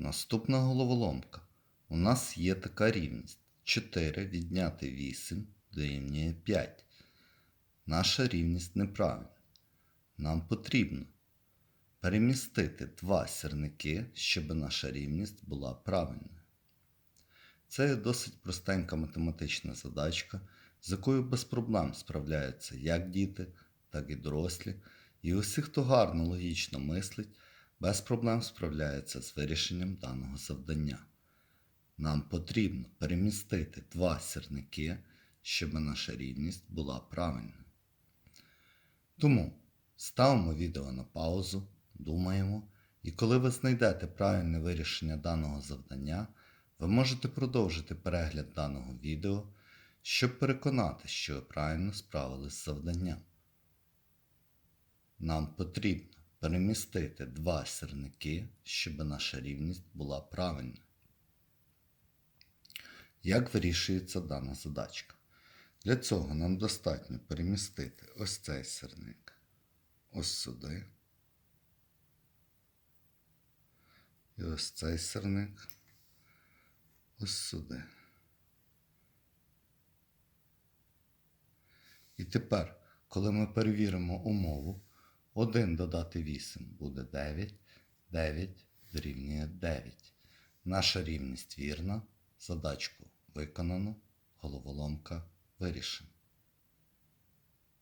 Наступна головоломка. У нас є така рівність. 4 відняти 8 дорівнює 5. Наша рівність неправильна. Нам потрібно перемістити два сірники, щоб наша рівність була правильною. Це досить простенька математична задачка, з якою без проблем справляються як діти, так і дорослі. І усі, хто гарно логічно мислить, без проблем справляється з вирішенням даного завдання. Нам потрібно перемістити два сірники, щоб наша рівність була правильною. Тому ставимо відео на паузу, думаємо, і коли ви знайдете правильне вирішення даного завдання, ви можете продовжити перегляд даного відео, щоб переконати, що ви правильно справились з завданням. Нам потрібно перемістити два сірники, щоб наша рівність була правильною. Як вирішується дана задачка? Для цього нам достатньо перемістити ось цей сирник ось сюди. І ось цей сирник ось сюди. І тепер, коли ми перевіримо умову, 1 додати 8 буде 9, 9 дорівнює 9. Наша рівність вірна, задачку виконано, головоломка вирішена.